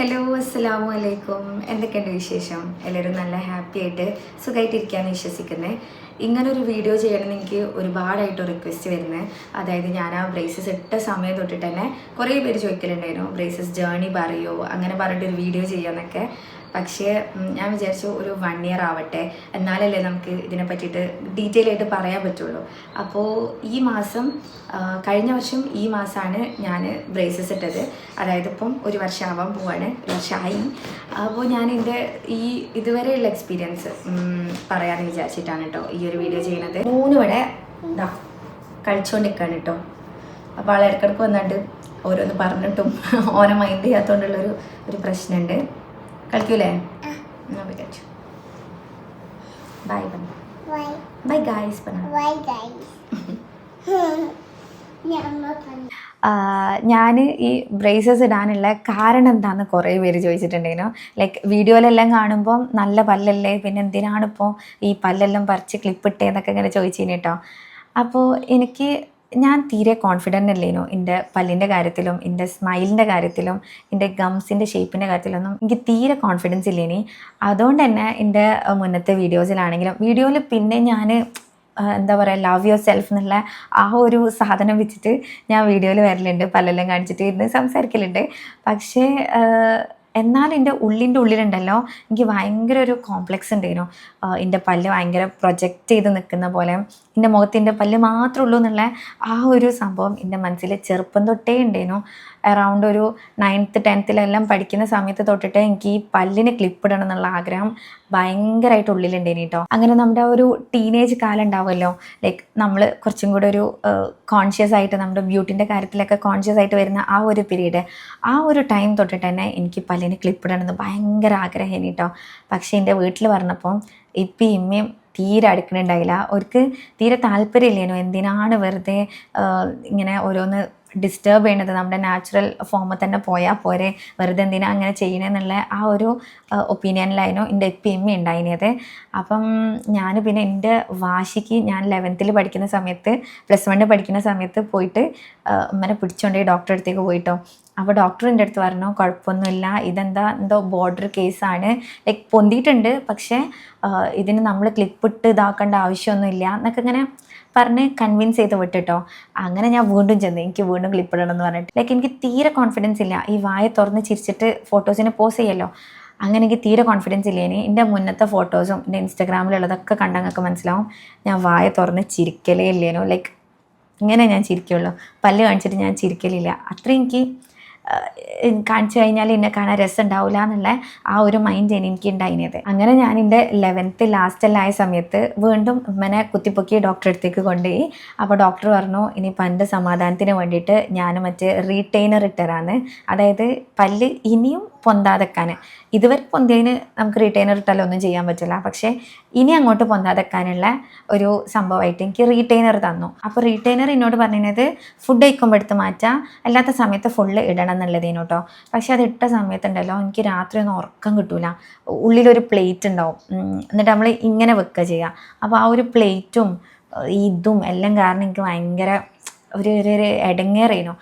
Hello അസ്സലാമു അലൈക്കും എന്തൊക്കെയുണ്ട് വിശേഷം? എല്ലാവരും നല്ല ഹാപ്പി ആയിട്ട് സുഖമായിട്ടിരിക്കാമെന്ന് വിശ്വസിക്കുന്നത് ഇങ്ങനൊരു വീഡിയോ ചെയ്യണമെന്ന് എനിക്ക് ഒരുപാടായിട്ട് റിക്വസ്റ്റ് വരുന്നത് അതായത് ഞാൻ ആ ബ്രേസസ് ഇട്ട സമയം തൊട്ടിട്ട് തന്നെ കുറേ പേര് ചോദിക്കലുണ്ടായിരുന്നു. ബ്രേസസ് ജേണി പറയോ? അങ്ങനെ പറഞ്ഞിട്ട് ഒരു വീഡിയോ ചെയ്യാമെന്നൊക്കെ പക്ഷേ ഞാൻ വിചാരിച്ചു ഒരു വൺ ഇയർ ആവട്ടെ. എന്നാലല്ലേ നമുക്ക് ഇതിനെ പറ്റിയിട്ട് ഡീറ്റെയിൽ ആയിട്ട് പറയാൻ പറ്റുള്ളൂ. അപ്പോൾ ഈ മാസം കഴിഞ്ഞ വർഷം ഈ മാസമാണ് ഞാൻ ബ്രേസസ് ഇട്ടത്. അതായത് ഇപ്പം ഒരു വർഷം ആവാൻ പോവാണ്. ഒരു വർഷമായി അപ്പോൾ ഞാൻ എന്റെ ഈ ഇതുവരെയുള്ള എക്സ്പീരിയൻസ് പറയാമെന്ന് വിചാരിച്ചിട്ടാണ് കേട്ടോ ഈ ഒരു വീഡിയോ ചെയ്യുന്നത്. മൂന്ന് ഇവിടെ ഇതാ കഴിച്ചുകൊണ്ടിരിക്കുകയാണ് കേട്ടോ അപ്പോൾ ആൾ ഇടയ്ക്കിടയ്ക്ക് വന്നിട്ട് ഓരോന്ന് പറഞ്ഞിട്ടും ഓനെ മൈൻഡ് ചെയ്യാത്തതുകൊണ്ടുള്ളൊരു ഒരു പ്രശ്നമുണ്ട് കളിക്കൂലേ എന്നാ പോയി കളിച്ചു ബൈ ബൈ? ബൈ ഗായ്സ് പറഞ്ഞു? ഞാൻ ഈ ബ്രേസസ് ഇടാനുള്ള കാരണം എന്താണെന്ന് കുറേ പേര് ചോദിച്ചിട്ടുണ്ടായിരുന്നു. ലൈക്ക് വീഡിയോയിലെല്ലാം കാണുമ്പോൾ നല്ല പല്ലല്ലേ? പിന്നെ എന്തിനാണിപ്പോൾ ഈ പല്ലെല്ലാം പറിച്ച് ക്ലിപ്പിട്ടേ എന്നൊക്കെ ഇങ്ങനെ ചോദിച്ചിന് കേട്ടോ അപ്പോൾ എനിക്ക് ഞാൻ തീരെ കോൺഫിഡന്റ് അല്ലേനു? എന്റെ പല്ലിന്റെ കാര്യത്തിലും എന്റെ സ്മൈലിന്റെ കാര്യത്തിലും എന്റെ ഗംസിന്റെ ഷേപ്പിന്റെ കാര്യത്തിലൊന്നും എനിക്ക് തീരെ കോൺഫിഡൻസ് ഇല്ലേനി. അതുകൊണ്ട് തന്നെ എന്റെ മുന്നത്തെ വീഡിയോസിലാണെങ്കിലും വീഡിയോയിൽ പിന്നെ ഞാൻ എന്താ പറയുക ലവ് യുവർ സെൽഫ് എന്നുള്ള ആ ഒരു സാധനം വെച്ചിട്ട് ഞാൻ വീഡിയോയിൽ വരലുണ്ട് പല്ലെല്ലാം കാണിച്ചിട്ട് ഇരുന്ന് സംസാരിക്കലുണ്ട്. പക്ഷേ എന്നാൽ എന്റെ ഉള്ളിന്റെ ഉള്ളിലുണ്ടല്ലോ എനിക്ക് ഭയങ്കര ഒരു കോംപ്ലക്സ് ഉണ്ടായിരുന്നു. എന്റെ പല്ല് ഭയങ്കര പ്രൊജക്റ്റ് ചെയ്ത് നിൽക്കുന്ന പോലെ എന്റെ മുഖത്തിന്റെ പല്ല് മാത്രമേ ഉള്ളൂ എന്നുള്ള ആ ഒരു സംഭവം എന്റെ മനസ്സിൽ ചെറുപ്പം തൊട്ടേ ഉണ്ടായിരുന്നു. അറൗണ്ട് ഒരു നയൻത്ത് ടെൻത്തിലെല്ലാം പഠിക്കുന്ന സമയത്ത് തൊട്ടിട്ട് എനിക്ക് ഈ പല്ലിന് ക്ലിപ്പ് ഇടണം എന്നുള്ള ആഗ്രഹം ഭയങ്കരമായിട്ട് ഉള്ളിലുണ്ടേനി കേട്ടോ. അങ്ങനെ നമ്മുടെ ഒരു ടീനേജ് കാലം ഉണ്ടാവുമല്ലോ ലൈക്ക് നമ്മൾ കുറച്ചും കൂടെ ഒരു കോൺഷ്യസ് ആയിട്ട് നമ്മുടെ ബ്യൂട്ടിന്റെ കാര്യത്തിലൊക്കെ കോൺഷ്യസ് ആയിട്ട് വരുന്ന ആ ഒരു പീരീഡ് ആ ഒരു ടൈം തൊട്ടിട്ട് തന്നെ എനിക്ക് പല്ലിന് ക്ലിപ്പ് ഇടണമെന്ന് ഭയങ്കര ആഗ്രഹമായിരുന്നു കേട്ടോ പക്ഷേ എന്റെ വീട്ടിൽ പറഞ്ഞപ്പോൾ ഇപ്പം ഇമ്മയും തീരെ അടുക്കണുണ്ടായില്ല. അവർക്ക് തീരെ താല്പര്യമില്ലേനു? എന്തിനാണ് വെറുതെ ഇങ്ങനെ ഓരോന്ന് ഡിസ്റ്റർബ് ചെയ്യണത്? നമ്മുടെ നാച്ചുറൽ ഫോമിൽ തന്നെ പോയാൽ പോരെ. വെറുതെ എന്തിനാ അങ്ങനെ ചെയ്യണമെന്നുള്ള ആ ഒരു ഒപ്പീനിയനിലായിരുന്നു എന്റെ ഇപ്പം ഇമ്മ ഉണ്ടായിരുന്നത് അപ്പം ഞാൻ പിന്നെ എന്റെ വാശിക്ക് ഞാൻ ലെവൻത്തിൽ പഠിക്കുന്ന സമയത്ത് പ്ലസ് വണ്ണിൽ പഠിക്കുന്ന സമയത്ത് പോയിട്ട് ഉമ്മനെ പിടിച്ചുകൊണ്ടേ ഡോക്ടറെ അടുത്തേക്ക് പോയിട്ടോ. അപ്പോൾ ഡോക്ടറിന്റെ അടുത്ത് പറഞ്ഞു കുഴപ്പമൊന്നുമില്ല. ഇതെന്താ? എന്തോ ബോർഡർ കേസാണ് ലൈക്ക് പൊന്തിയിട്ടുണ്ട്. പക്ഷേ ഇതിന് നമ്മൾ ക്ലിപ്പിട്ട് ഇതാക്കേണ്ട ആവശ്യമൊന്നുമില്ല. എന്നൊക്കെ ഇങ്ങനെ പറഞ്ഞ് കൺവിൻസ് ചെയ്ത് വിട്ടിട്ടോ. അങ്ങനെ ഞാൻ വീണ്ടും ചെന്ന് എനിക്ക് വീണ്ടും ക്ലിപ്പ് ഇടണം എന്ന് പറഞ്ഞിട്ട്. ലൈക്ക് എനിക്ക് തീരെ കോൺഫിഡൻസ് ഇല്ല. ഈ വായ തുറന്ന് ചിരിച്ചിട്ട് ഫോട്ടോസിനെ പോസ് ചെയ്യല്ലോ. അങ്ങനെ എനിക്ക് തീരെ കോൺഫിഡൻസ് ഇല്ല ഇനി. എന്റെ മുന്നത്തെ ഫോട്ടോസും എന്റെ ഇൻസ്റ്റാഗ്രാമിലുള്ളതൊക്കെ കണ്ടങ്ങൾക്ക് മനസ്സിലാവും. ഞാൻ വായ തുറന്ന് ചിരിക്കലേ ഇല്ലേനോ? ലൈക്ക് ഇങ്ങനെ ഞാൻ ചിരിക്കുള്ളൂ. പല്ല് കാണിച്ചിട്ട് ഞാൻ ചിരിക്കലില്ല. അത്രയും എനിക്ക് കാണിച്ചു കഴിഞ്ഞാൽ എന്നെ കാണാൻ രസം ഉണ്ടാവില്ല എന്നുള്ള ആ ഒരു മൈൻഡ് എനിക്ക് ഉണ്ടായിരുന്നത്. അങ്ങനെ ഞാൻ എന്റെ ലെവൻത്ത് ലാസ്റ്റെല്ലായ സമയത്ത് വീണ്ടും ഉമ്മനെ കുത്തിപ്പൊക്കി ഡോക്ടറെ അടുത്തേക്ക് കൊണ്ടുപോയി. അപ്പോൾ ഡോക്ടർ പറഞ്ഞു ഇനി പണ്ട് സമാധാനത്തിന് വേണ്ടിയിട്ട് ഞാൻ മറ്റേ റീറ്റെയിനർ ഇട്ടരാന്ന് അതായത് പല്ല് ഇനിയും പൊന്താതെക്കാൻ. ഇതുവരെ പൊന്തിയതിന് നമുക്ക് റീറ്റെയിനർ ഇട്ടാലോ ഒന്നും ചെയ്യാൻ പറ്റില്ല. പക്ഷേ ഇനി അങ്ങോട്ട് പൊന്താതെക്കാനുള്ള ഒരു സംഭവമായിട്ട് എനിക്ക് റീറ്റെയിനർ തന്നു. അപ്പോൾ റീറ്റെയിനർ എന്നോട് പറഞ്ഞത് ഫുഡ് കഴിക്കുമ്പോൾ എടുത്ത് മാറ്റാം. അല്ലാത്ത സമയത്ത് ഫുള്ള് ഇടണം എന്നുള്ളതിനു കേട്ടോ പക്ഷേ അത് ഇട്ട സമയത്തുണ്ടല്ലോ എനിക്ക് രാത്രി ഒന്നും ഉറക്കം കിട്ടൂല. ഉള്ളിലൊരു പ്ലേറ്റ് ഉണ്ടാവും. എന്നിട്ട് നമ്മൾ ഇങ്ങനെ വെക്കുക ചെയ്യുക അപ്പോൾ ആ ഒരു പ്ലേറ്റും ഇതും എല്ലാം കാരണം എനിക്ക് ഭയങ്കര ഒരു ഒരു ഇടങ്ങേറേനു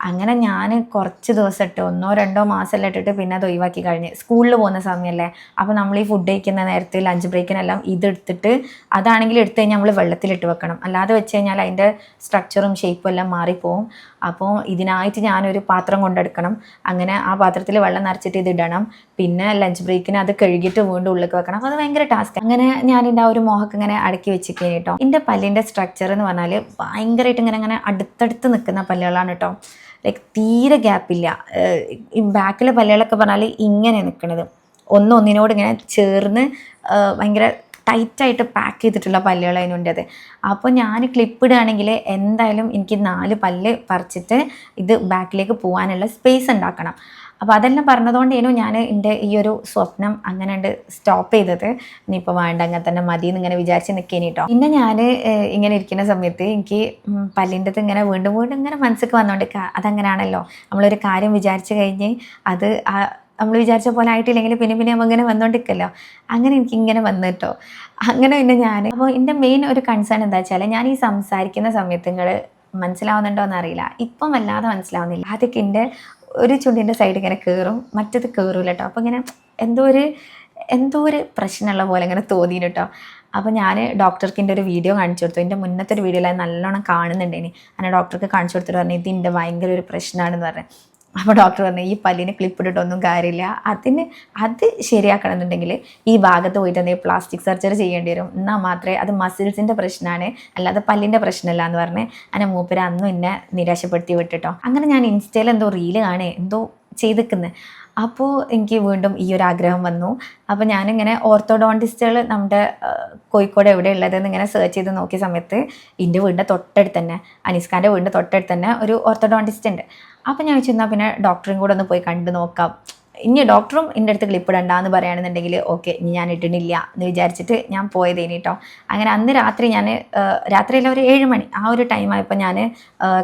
അങ്ങനെ ഞാൻ കുറച്ച് ദിവസം ഇട്ട് ഒന്നോ രണ്ടോ മാസമെല്ലാം ഇട്ടിട്ട് പിന്നെ അത് ഒഴിവാക്കി കഴിഞ്ഞ്. സ്കൂളിൽ പോകുന്ന സമയമല്ലേ? അപ്പോൾ നമ്മൾ ഈ ഫുഡ് കഴിക്കുന്ന നേരത്തെ ലഞ്ച് ബ്രേക്കിനെല്ലാം ഇതെടുത്തിട്ട് അതാണെങ്കിൽ എടുത്തു കഴിഞ്ഞാൽ നമ്മൾ വെള്ളത്തിലിട്ട് വെക്കണം. അല്ലാതെ വെച്ച് കഴിഞ്ഞാൽ അതിന്റെ സ്ട്രക്ചറും ഷേപ്പും എല്ലാം മാറിപ്പോവും. അപ്പോൾ ഇതിനായിട്ട് ഞാനൊരു പാത്രം കൊണ്ടെടുക്കണം. അങ്ങനെ ആ പാത്രത്തിൽ വെള്ളം നിറച്ചിട്ട് ഇത് ഇടണം. പിന്നെ ലഞ്ച് ബ്രേക്കിന് അത് കഴുകിയിട്ട് വീണ്ടും ഉള്ളിലേക്ക് വെക്കണം. അത് ഭയങ്കര ടാസ്ക് അങ്ങനെ ഞാൻ എന്റെ ആ ഒരു മോഹക്ക് ഇങ്ങനെ അടക്കി വെച്ചിരിക്കുകയാണ് കേട്ടോ. എന്റെ പല്ലിന്റെ സ്ട്രക്ചർ എന്ന് പറഞ്ഞാൽ ഭയങ്കരമായിട്ട് ഇങ്ങനെ അങ്ങനെ അടുത്തടുത്ത് നിൽക്കുന്ന പല്ലുകളാണ് കേട്ടോ. ലൈക്ക് തീരെ ഗ്യാപ്പില്ല ഈ ബാക്കിലെ പല്ലുകളൊക്കെ പറഞ്ഞാൽ ഇങ്ങനെ നിൽക്കണത്. ഒന്നൊന്നിനോട് ഇങ്ങനെ ചേർന്ന് ഭയങ്കര ടൈറ്റായിട്ട് പാക്ക് ചെയ്തിട്ടുള്ള പല്ലുകൾ അതിനുണ്ടത് അപ്പോൾ ഞാൻ ക്ലിപ്പ് ഇടുകയാണെങ്കിൽ എന്തായാലും എനിക്ക് നാല് പല്ല് പറിച്ചിട്ട് ഇത് ബാക്കിലേക്ക് പോകാനുള്ള സ്പേസ് ഉണ്ടാക്കണം. അപ്പോൾ അതെല്ലാം പറഞ്ഞതുകൊണ്ടേനു ഞാൻ എന്റെ ഈ ഒരു സ്വപ്നം അങ്ങനെ ഉണ്ട് സ്റ്റോപ്പ് ചെയ്തത്. ഇനിയിപ്പോൾ വേണ്ട അങ്ങനെ തന്നെ മതി എന്ന് ഇങ്ങനെ വിചാരിച്ച് നിൽക്കേനി കേട്ടോ പിന്നെ ഞാൻ ഇങ്ങനെ ഇരിക്കുന്ന സമയത്ത് എനിക്ക് പല്ലിന്റെ ഇങ്ങനെ വീണ്ടും വീണ്ടും ഇങ്ങനെ മനസ്സിലേക്ക് വന്നുകൊണ്ട് അതങ്ങനെയാണല്ലോ നമ്മളൊരു കാര്യം വിചാരിച്ചു കഴിഞ്ഞ് അത് ആ നമ്മൾ വിചാരിച്ച പോലെ ആയിട്ടില്ലെങ്കിൽ പിന്നെ പിന്നെ നമ്മൾ ഇങ്ങനെ വന്നുകൊണ്ടിരിക്കല്ലോ അങ്ങനെ എനിക്ക് ഇങ്ങനെ വന്നു കേട്ടോ. അങ്ങനെ പിന്നെ ഞാൻ അപ്പോൾ എന്റെ മെയിൻ ഒരു കൺസേൺ എന്താ വെച്ചാൽ ഞാൻ ഈ സംസാരിക്കുന്ന സമയത്ത് നിങ്ങൾ മനസ്സിലാവുന്നുണ്ടോ എന്നറിയില്ല. ഇപ്പം വല്ലാതെ മനസ്സിലാവുന്നില്ല. ആദ്യമൊക്കെ എന്റെ ഒരു ചുണ്ടിന്റെ സൈഡ് ഇങ്ങനെ കയറും മറ്റത് കയറൂല കേട്ടോ. അപ്പോൾ ഇങ്ങനെ എന്തോ ഒരു എന്തോ ഒരു പ്രശ്നമുള്ള പോലെ ഇങ്ങനെ തോന്നി കേട്ടോ. അപ്പോൾ ഞാൻ ഡോക്ടർക്ക് എന്റെ ഒരു വീഡിയോ കാണിച്ചു കൊടുത്തു. എന്റെ മുന്നത്തെ ഒരു വീഡിയോയിൽ നല്ലോണം കാണുന്നുണ്ടേനി. അങ്ങനെ ഡോക്ടർക്ക് കാണിച്ചു കൊടുത്തിട്ട് പറഞ്ഞു ഇതിന്റെ ഭയങ്കര ഒരു പ്രശ്നമാണെന്ന് പറഞ്ഞു. അപ്പോൾ ഡോക്ടർ പറഞ്ഞു ഈ പല്ലിന് ക്ലിപ്പ് ഇട്ടിട്ടൊന്നും കാര്യമില്ല. അതിന് അത് ശരിയാക്കണം എന്നുണ്ടെങ്കിൽ ഈ ഭാഗത്ത് പോയിട്ട് എന്തെങ്കിലും പ്ലാസ്റ്റിക് സർജറി ചെയ്യേണ്ടി വരും. എന്നാൽ മാത്രമേ അത് മസിൽസിന്റെ പ്രശ്നമാണ് അല്ലാതെ പല്ലിന്റെ പ്രശ്നമല്ല എന്ന് പറഞ്ഞ് അങ്ങനെ മൂപ്പര് അന്നും എന്നെ നിരാശപ്പെടുത്തി വിട്ടിട്ടോ. അങ്ങനെ ഞാൻ ഇൻസ്റ്റയിൽ എന്തോ റീൽ കാണേ എന്തോ ചെയ്തിക്കുന്നത് അപ്പോൾ എനിക്ക് വീണ്ടും ഈ ഒരു ആഗ്രഹം വന്നു. അപ്പോൾ ഞാനിങ്ങനെ ഓർത്തോഡോണ്ടിസ്റ്റുകൾ നമ്മുടെ കോഴിക്കോട് എവിടെ ഉള്ളതെന്ന് ഇങ്ങനെ സെർച്ച് ചെയ്ത് നോക്കിയ സമയത്ത് എന്റെ വീടിന്റെ തൊട്ടടുത്ത് തന്നെ അനീസ്ഖാന്റെ വീടിന്റെ തൊട്ടടുത്ത് തന്നെ ഒരു ഓർത്തോഡോണ്ടിസ്റ്റ് ഉണ്ട് അപ്പോൾ ഞാൻ വെച്ചിരുന്നാൽ പിന്നെ ഡോക്ടറും കൂടെ ഒന്ന് പോയി കണ്ടു നോക്കാം. ഇനി ഡോക്ടറും എന്റെ അടുത്ത് ക്ലിപ്പ് എന്ന് പറയുകയാണെന്നുണ്ടെങ്കിൽ ഓക്കെ ഇനി ഞാൻ ഇട്ടിട്ടില്ല എന്ന് വിചാരിച്ചിട്ട് ഞാൻ പോയതേനി കേട്ടോ അങ്ങനെ അന്ന് രാത്രി ഞാൻ രാത്രിയിലെ ഒരു ഏഴ് മണി ആ ഒരു ടൈം ആയപ്പോൾ ഞാൻ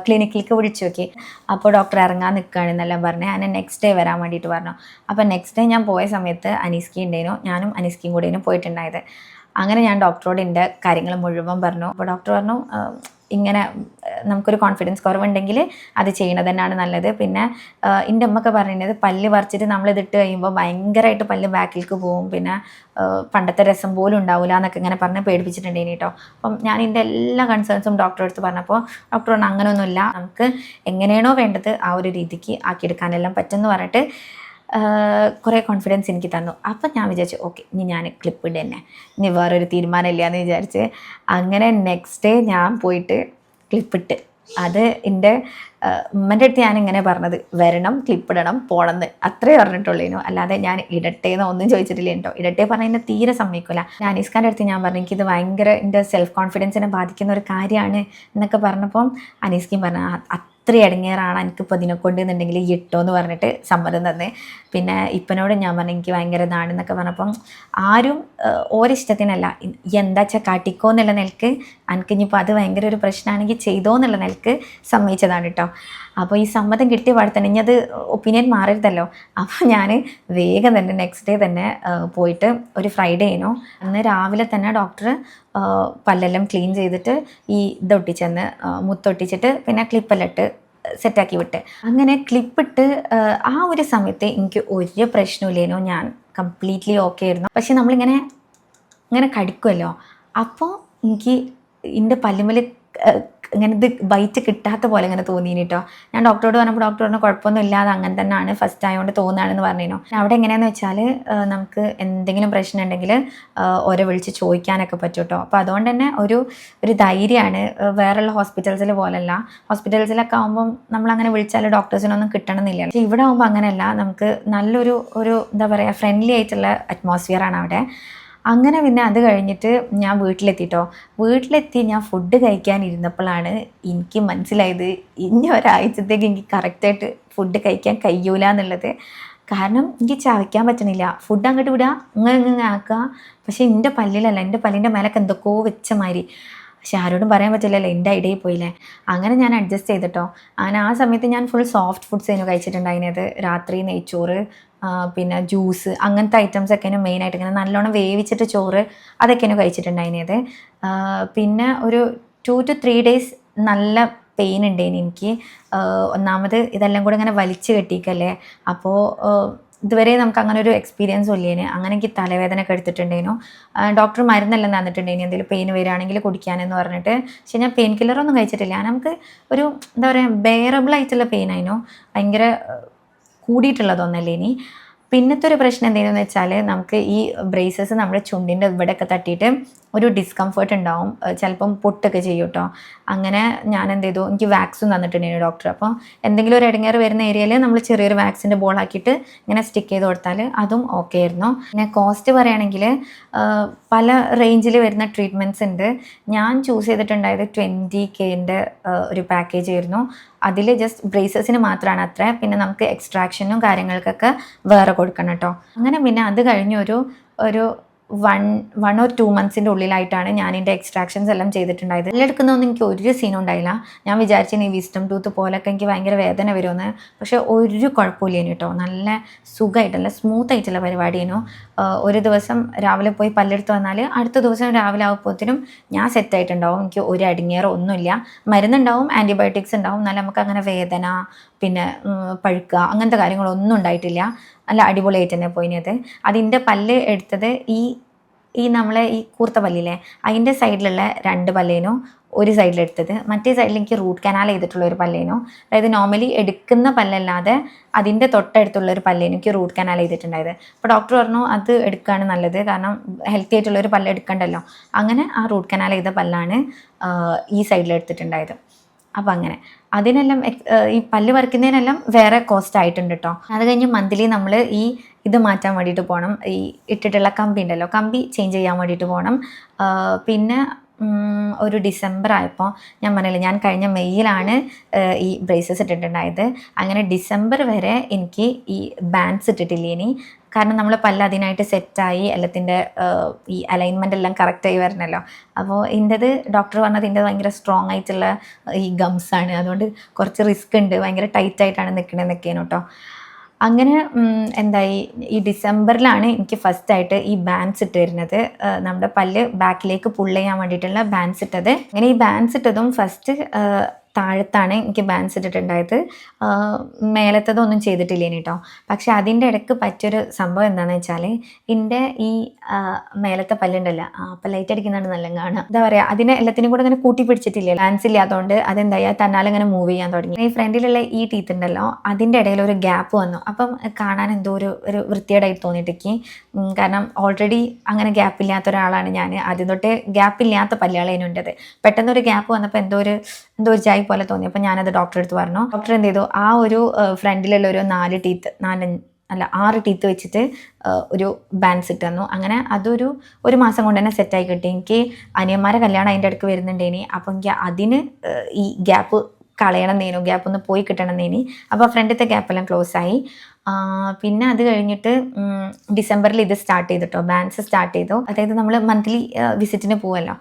ക്ലിനിക്കിലേക്ക് വിളിച്ചു നോക്കി. അപ്പോൾ ഡോക്ടർ ഇറങ്ങാൻ നിൽക്കുകയാണെന്നെല്ലാം പറഞ്ഞ് അതിനെ നെക്സ്റ്റ് ഡേ വരാൻ വേണ്ടിയിട്ട് പറഞ്ഞു. അപ്പോൾ നെക്സ്റ്റ് ഡേ ഞാൻ പോയ സമയത്ത് അനീസ്കി ഉണ്ടായിരുന്നു ഞാനും അനീസ്കിയും കൂടെയാണ് പോയിട്ടുണ്ടായത്. അങ്ങനെ ഞാൻ ഡോക്ടറോട് എന്റെ കാര്യങ്ങൾ മുഴുവൻ പറഞ്ഞു. അപ്പോൾ ഡോക്ടർ പറഞ്ഞു ഇങ്ങനെ നമുക്കൊരു കോൺഫിഡൻസ് കുറവുണ്ടെങ്കിൽ അത് ചെയ്യണത് തന്നെയാണ് നല്ലത്. പിന്നെ എന്റെ അമ്മയ്ക്ക് പറയുന്നത് പല്ല് പറിച്ചിട്ട് നമ്മൾ ഇതിട്ട് കഴിയുമ്പോൾ ഭയങ്കരമായിട്ട് പല്ല് ബാക്കിലേക്ക് പോകും പിന്നെ പണ്ടത്തെ രസം പോലും ഉണ്ടാവില്ല എന്നൊക്കെ ഇങ്ങനെ പറഞ്ഞ് പേടിപ്പിച്ചിട്ടുണ്ടേനി കേട്ടോ. അപ്പം ഞാൻ എന്റെ എല്ലാ കൺസേൺസും ഡോക്ടറെ അടുത്ത് പറഞ്ഞപ്പോൾ ഡോക്ടർ പറഞ്ഞു അങ്ങനെയൊന്നുമില്ല നമുക്ക് എങ്ങനെയാണോ വേണ്ടത് ആ ഒരു രീതിക്ക് ആക്കിയെടുക്കാനെല്ലാം പറ്റുമെന്ന് പറഞ്ഞിട്ട് കുറേ കോൺഫിഡൻസ് എനിക്ക് തന്നു. അപ്പം ഞാൻ വിചാരിച്ചു ഓക്കെ ഇനി ഞാൻ ക്ലിപ്പ് ഇട്ട് തന്നെ ഇനി വേറൊരു തീരുമാനമില്ല എന്ന് വിചാരിച്ച് അങ്ങനെ നെക്സ്റ്റ് ഡേ ഞാൻ പോയിട്ട് ക്ലിപ്പിട്ട് അത് എന്റെ ഉമ്മന്റെ അടുത്ത് ഞാൻ ഇങ്ങനെ പറഞ്ഞത് വരണം ക്ലിപ്പിടണം പോണമെന്ന് അത്രേ പറഞ്ഞിട്ടുള്ളേനു. അല്ലാതെ ഞാൻ ഇടട്ടെ എന്ന് ഒന്നും ചോദിച്ചിട്ടില്ല കേട്ടോ ഇടട്ടെ പറഞ്ഞാൽ എന്നെ തീരെ സമ്മതിക്കില്ല അനീസ്ഖാന്റെ അടുത്ത് ഞാൻ പറഞ്ഞു എനിക്കിത് ഭയങ്കര എന്റെ സെൽഫ് കോൺഫിഡൻസിനെ ബാധിക്കുന്ന ഒരു കാര്യമാണ് എന്നൊക്കെ പറഞ്ഞപ്പം അനീസ്ഖീം പറഞ്ഞു "ആ, അത്ര ഇടങ്ങേറാണ് എനിക്കിപ്പോൾ ഇതിനെ കൊണ്ട് എന്നുണ്ടെങ്കിൽ ഈ ഇട്ടോ എന്ന് പറഞ്ഞിട്ട് സമ്മതം തന്നെ. പിന്നെ ഇപ്പനോട് ഞാൻ പറഞ്ഞു എനിക്ക് ഭയങ്കര ഇതാണെന്നൊക്കെ പറഞ്ഞപ്പം ആരും ഓരിഷ്ടത്തിനല്ല എന്താ വെച്ചാൽ കാട്ടിക്കോ എന്നുള്ള നിലയ്ക്ക് എനിക്ക് ഇനിയിപ്പോൾ അത് ഭയങ്കര ഒരു പ്രശ്നമാണെങ്കിൽ ചെയ്തോ എന്നുള്ള നിലയ്ക്ക് സമ്മതിച്ചതാണ് കേട്ടോ അപ്പോൾ ഈ സമ്മതം കിട്ടിയ പാടെ തന്നെ ഇനി അത് ഒപ്പീനിയൻ മാറരുതല്ലോ. അപ്പോൾ ഞാൻ വേഗം തന്നെ നെക്സ്റ്റ് ഡേ തന്നെ പോയിട്ട് ഒരു ഫ്രൈഡേ ആയിരുന്നു. അന്ന് രാവിലെ തന്നെ ഡോക്ടർ പല്ലെല്ലാം ക്ലീൻ ചെയ്തിട്ട് ഈ ഇതൊട്ടിച്ചെന്ന് മുത്തൊട്ടിച്ചിട്ട് പിന്നെ ക്ലിപ്പെല്ലാം ഇട്ട് സെറ്റാക്കി വിട്ട്. അങ്ങനെ ക്ലിപ്പിട്ട് ആ ഒരു സമയത്ത് എനിക്ക് ഒരു പ്രശ്നമില്ലേനോ ഞാൻ കംപ്ലീറ്റ്ലി ഓക്കെ ആയിരുന്നു. പക്ഷെ നമ്മളിങ്ങനെ ഇങ്ങനെ കടിക്കുമല്ലോ അപ്പോൾ എനിക്ക് എന്റെ പല്ലുമ്മൽ ഇങ്ങനെ ഇത് ബൈറ്റ് കിട്ടാത്ത പോലെ ഇങ്ങനെ തോന്നിയിന് കേട്ടോ ഞാൻ ഡോക്ടറോട് പറഞ്ഞപ്പോൾ ഡോക്ടർ പറഞ്ഞു കുഴപ്പമൊന്നും ഇല്ലാതെ അങ്ങനെ തന്നെയാണ് ഫസ്റ്റ് ആയതുകൊണ്ട് തോന്നുകയാണെന്ന് പറഞ്ഞിരുന്നു. അവിടെ എങ്ങനെയാന്ന് വെച്ചാൽ നമുക്ക് എന്തെങ്കിലും പ്രശ്നം ഉണ്ടെങ്കിൽ ഓരോ വിളിച്ച് ചോദിക്കാനൊക്കെ പറ്റും കേട്ടോ അപ്പോൾ അതുകൊണ്ട് തന്നെ ഒരു ഒരു ധൈര്യമാണ് വേറെയുള്ള ഹോസ്പിറ്റൽസിൽ പോലല്ല. ഹോസ്പിറ്റൽസിലൊക്കെ ആകുമ്പം നമ്മളങ്ങനെ വിളിച്ചാൽ ഡോക്ടേഴ്സിനൊന്നും കിട്ടണമെന്നില്ല. പക്ഷേ ഇവിടെ ആകുമ്പോൾ അങ്ങനെയല്ല. നമുക്ക് നല്ലൊരു ഒരു എന്താ പറയുക ഫ്രണ്ട്ലി ആയിട്ടുള്ള അറ്റ്മോസ്ഫിയർ ആണ് അവിടെ. അങ്ങനെ പിന്നെ അത് കഴിഞ്ഞിട്ട് ഞാൻ വീട്ടിലെത്തിട്ടോ. വീട്ടിലെത്തി ഞാൻ ഫുഡ് കഴിക്കാനിരുന്നപ്പോഴാണ് എനിക്ക് മനസ്സിലായത് ഇനി ഒരാഴ്ചത്തേക്ക് എനിക്ക് കറക്റ്റായിട്ട് ഫുഡ് കഴിക്കാൻ കഴിയൂല എന്നുള്ളത്. കാരണം എനിക്ക് ചവയ്ക്കാൻ പറ്റണില്ല. ഫുഡ് അങ്ങോട്ട് വിടുക ഇങ്ങനെ ഇങ്ങനെ ആക്കുക പക്ഷേ എന്റെ പല്ലിലല്ല എന്റെ പല്ലിന്റെ മേലൊക്കെ എന്തൊക്കെയോ വെച്ച മാതിരി പക്ഷെ ആരോടും പറയാൻ പറ്റില്ലല്ലോ എന്റെ ഐഡിയ പോയില്ലേ. അങ്ങനെ ഞാൻ അഡ്ജസ്റ്റ് ചെയ്തിട്ടോ. അങ്ങനെ ആ സമയത്ത് ഞാൻ ഫുൾ സോഫ്റ്റ് ഫുഡ്സ് ആയിരുന്നു കഴിച്ചിട്ടുണ്ടായിരുന്നത്. രാത്രി നെയ്ച്ചോറ് പിന്നെ ജ്യൂസ് അങ്ങനത്തെ ഐറ്റംസ് ഒക്കെയാണ് മെയിനായിട്ട് ഇങ്ങനെ നല്ലോണം വേവിച്ചിട്ട് ചോറ് അതൊക്കെയാണ് കഴിച്ചിട്ടുണ്ടായിരുന്നത്. പിന്നെ ഒരു ടു ടു ത്രീ ഡേയ്സ് നല്ല പെയിൻ ഉണ്ടായിരുന്നു എനിക്ക്. ഒന്നാമത് ഇതെല്ലാം കൂടെ ഇങ്ങനെ വലിച്ചു കെട്ടിക്കല്ലേ. അപ്പോൾ ഇതുവരെ നമുക്ക് അങ്ങനെ ഒരു എക്സ്പീരിയൻസ് ഇല്ലേന്. അങ്ങനെ എനിക്ക് തലവേദന ഒക്കെ എടുത്തിട്ടുണ്ടേനു ഡോക്ടർ മരുന്നെല്ലാം തന്നിട്ടുണ്ടേനു. എന്തെങ്കിലും പെയിൻ വരികയാണെങ്കിൽ കുടിക്കാനെന്ന് പറഞ്ഞിട്ട്. പക്ഷെ ഞാൻ പെയിൻ കില്ലറൊന്നും കഴിച്ചിട്ടില്ല. നമുക്ക് ഒരു എന്താ പറയുക ബെയറബിൾ ആയിട്ടുള്ള പെയിൻ ആയിരുന്നു ഭയങ്കര കൂടിയിട്ടുള്ളതൊന്നല്ലേ ഇനി പിന്നത്തെ ഒരു പ്രശ്നം എന്തെന്ന് വെച്ചാൽ നമുക്ക് ഈ ബ്രേസസ് നമ്മുടെ ചുണ്ടിന്റെ ഇവിടെയൊക്കെ തട്ടിയിട്ട് ഒരു ഡിസ്കംഫേർട്ട് ഉണ്ടാവും. ചിലപ്പം പൊട്ടൊക്കെ ചെയ്യും കേട്ടോ അങ്ങനെ ഞാൻ എന്ത് ചെയ്തു? എനിക്ക് വാക്സും തന്നിട്ടുണ്ടായിരുന്നു ഡോക്ടർ അപ്പോൾ എന്തെങ്കിലും ഒരു ഇടങ്ങേറ് വരുന്ന ഏരിയയിൽ നമ്മൾ ചെറിയൊരു വാക്സിന്റെ ബോളാക്കിയിട്ട് ഇങ്ങനെ സ്റ്റിക്ക് ചെയ്ത് കൊടുത്താൽ അതും ഓക്കെ ആയിരുന്നു. പിന്നെ കോസ്റ്റ് പറയുകയാണെങ്കിൽ പല റേഞ്ചിൽ വരുന്ന ട്രീറ്റ്മെന്റ്സ് ഉണ്ട്. ഞാൻ ചൂസ് ചെയ്തിട്ടുണ്ടായത് ട്വന്റി കെന്റെ ഒരു പാക്കേജ് ആയിരുന്നു. അതിൽ ജസ്റ്റ് ബ്രേസസിന് മാത്രമാണ് അത്ര. പിന്നെ നമുക്ക് എക്സ്ട്രാക്ഷനും കാര്യങ്ങൾക്കൊക്കെ വേറെ കൊടുക്കണം കേട്ടോ അങ്ങനെ പിന്നെ അത് കഴിഞ്ഞൊരു ഒരു വൺ വൺ ഓർ ടു മന്ത്സിന്റെ ഉള്ളിലായിട്ടാണ് ഞാൻ എന്റെ എക്സ്ട്രാക്ഷൻസ് എല്ലാം ചെയ്തിട്ടുണ്ടായത്. എല്ലെടുക്കുന്നതൊന്നും എനിക്ക് ഒരു സീനും ഉണ്ടായില്ല. ഞാൻ വിചാരിച്ചു ഈ വിസ്റ്റം ടൂത്ത് പോലൊക്കെ എനിക്ക് ഭയങ്കര വേദന വരുമെന്ന്. പക്ഷേ ഒരു കുഴപ്പമില്ല കേട്ടോ. നല്ല സുഖമായിട്ട് നല്ല സ്മൂത്ത് ആയിട്ടുള്ള പരിപാടിയേനു ഒരു ദിവസം രാവിലെ പോയി പല്ലെടുത്ത് വന്നാൽ അടുത്ത ദിവസം രാവിലെ ആകുമ്പോഴത്തേനും ഞാൻ സെറ്റായിട്ടുണ്ടാവും എനിക്ക് ഒരു അടിങ്ങേറോ ഒന്നുമില്ല. മരുന്നുണ്ടാവും ആന്റിബയോട്ടിക്സ് ഉണ്ടാവും. എന്നാൽ നമുക്ക് അങ്ങനെ വേദന പിന്നെ പഴുക്കുക അങ്ങനത്തെ കാര്യങ്ങളൊന്നും ഉണ്ടായിട്ടില്ല. നല്ല അടിപൊളിയായിട്ട് തന്നെ പോയിനത് അതിന്റെ പല്ല് എടുത്തത് ഈ ഈ നമ്മളെ ഈ കൂർത്ത പല്ലില്ലേ അതിന്റെ സൈഡിലുള്ള രണ്ട് പല്ലേനോ ഒരു സൈഡിലെടുത്തത് മറ്റേ സൈഡിൽ എനിക്ക് റൂട്ട് കനാൽ ചെയ്തിട്ടുള്ള ഒരു പല്ലേനോ. അതായത് നോർമലി എടുക്കുന്ന പല്ലല്ലാതെ അതിന്റെ തൊട്ടടുത്തുള്ള ഒരു പല്ലേനോ എനിക്ക് റൂട്ട് കനാൽ ചെയ്തിട്ടുണ്ടായത്. അപ്പോൾ ഡോക്ടർ പറഞ്ഞു അത് എടുക്കുകയാണ് നല്ലത് കാരണം ഹെൽത്തി ആയിട്ടുള്ള ഒരു പല്ല് എടുക്കണ്ടല്ലോ. അങ്ങനെ ആ റൂട്ട് കനാൽ ചെയ്ത പല്ലാണ് ഈ സൈഡിൽ എടുത്തിട്ടുണ്ടായത്. അപ്പം അങ്ങനെ. അതിനെല്ലാം ഈ പല്ല് പറിക്കുന്നതിനെല്ലാം വേറെ കോസ്റ്റ് ആയിട്ടുണ്ട് കേട്ടോ അത് കഴിഞ്ഞ് മന്ത്ലി നമ്മൾ ഈ ഇത് മാറ്റാൻ വേണ്ടിയിട്ട് പോകണം ഈ ഇട്ടിട്ടുള്ള കമ്പി ഉണ്ടല്ലോ കമ്പി ചേഞ്ച് ചെയ്യാൻ വേണ്ടിയിട്ട് പോകണം പിന്നെ ഒരു ഡിസംബർ ആയപ്പോൾ ഞാൻ പറഞ്ഞില്ല ഞാൻ കഴിഞ്ഞ മെയ്യിലാണ് ഈ ബ്രേസസ് ഇട്ടിട്ടുണ്ടായത്. അങ്ങനെ ഡിസംബർ വരെ എനിക്ക് ഈ ബാൻഡ്സ് ഇട്ടിട്ടില്ല ഇനി. കാരണം നമ്മൾ പല്ല അതിനായിട്ട് സെറ്റായി എല്ലാത്തിന്റെ ഈ അലൈൻമെന്റ് എല്ലാം കറക്റ്റായി വരണല്ലോ. അപ്പോൾ എന്റെത് ഡോക്ടർ പറഞ്ഞത് എന്റെ ഭയങ്കര സ്ട്രോങ് ആയിട്ടുള്ള ഈ ഗംസാണ് അതുകൊണ്ട് കുറച്ച് റിസ്ക് ഉണ്ട്. ഭയങ്കര ടൈറ്റായിട്ടാണ് നിൽക്കണമെന്നൊക്കെയാണ് കേട്ടോ. അങ്ങനെ എന്തായി? ഈ ഡിസംബറിലാണ് എനിക്ക് ഫസ്റ്റ് ആയിട്ട് ഈ ബാൻസ് ഇട്ട് വരുന്നത്. നമ്മുടെ പല്ല് ബാക്കിലേക്ക് പുള്ള് ചെയ്യാൻ വേണ്ടിയിട്ടുള്ള ബാൻസ് ഇട്ടത്. അങ്ങനെ ഈ ബാൻസ് ഇട്ടതും ഫസ്റ്റ് താഴത്താണ് എനിക്ക് ബാൻസ് ഇട്ടിട്ടുണ്ടായത്. മേലത്തതൊന്നും ചെയ്തിട്ടില്ല ഇനി കേട്ടോ പക്ഷെ അതിന്റെ ഇടയ്ക്ക് പറ്റിയൊരു സംഭവം എന്താണെന്ന് വെച്ചാൽ എന്റെ ഈ മേലത്തെ പല്ലുണ്ടല്ലോ അപ്പം ലൈറ്റ് അടിക്കുന്നതാണ് നല്ല കാണാം എന്താ പറയുക അതിനെ എല്ലാത്തിനും കൂടെ അങ്ങനെ കൂട്ടി പിടിച്ചിട്ടില്ല? ബാൻസ് ഇല്ലാത്തതുകൊണ്ട് അതെന്തായി? തന്നാലും ഇങ്ങനെ മൂവ് ചെയ്യാൻ തുടങ്ങി. ഈ ഫ്രണ്ടിലുള്ള ഈ ടീത്ത് ഉണ്ടല്ലോ അതിന്റെ ഇടയിൽ ഒരു ഗ്യാപ്പ് വന്നു. അപ്പം കാണാൻ എന്തോ ഒരു ഒരു വൃത്തിയേടായിട്ട് തോന്നിയിട്ടേക്ക് കാരണം ഓൾറെഡി അങ്ങനെ ഗ്യാപ്പ് ഇല്ലാത്ത ഒരാളാണ് ഞാൻ ആദ്യം തൊട്ടേ ഗ്യാപ്പ് ഇല്ലാത്ത പല്ലുകളേനുണ്ടത് പെട്ടെന്നൊരു ഗ്യാപ്പ് വന്നപ്പോൾ എന്തോ ഒരു എന്തോ ഒരു ജായി പോലെ തോന്നി. അപ്പോൾ ഞാനത് ഡോക്ടറെ അടുത്ത് പറഞ്ഞു. ഡോക്ടർ എന്ത് ചെയ്തു? ആ ഒരു ഫ്രണ്ടിലുള്ള ഒരു നാല് ടീത്ത് നാല് അല്ല ആറ് ടീത്ത് വെച്ചിട്ട് ഒരു ബാൻസ് ഇട്ട് തന്നു. അങ്ങനെ അതൊരു ഒരു മാസം കൊണ്ട് തന്നെ സെറ്റായി കിട്ടി. എനിക്ക് അനിയന്മാരെ കല്യാണം അതിന്റെ അടുക്ക് വരുന്നുണ്ടേനി. അപ്പോൾ എനിക്ക് അതിന് ഈ ഗ്യാപ്പ് കളയണം നേനു ഗ്യാപ്പ് ഒന്ന് പോയി കിട്ടണം നേനി അപ്പോൾ ഫ്രണ്ടിലത്തെ ഗ്യാപ്പെല്ലാം ക്ലോസ് ആയി. പിന്നെ അത് കഴിഞ്ഞിട്ട് ഡിസംബറിൽ ഇത് സ്റ്റാർട്ട് ചെയ്തിട്ടോ ബാൻസ് സ്റ്റാർട്ട് ചെയ്തു. അതായത് നമ്മൾ മന്ത്ലി വിസിറ്റിന് പോവല്ലോ.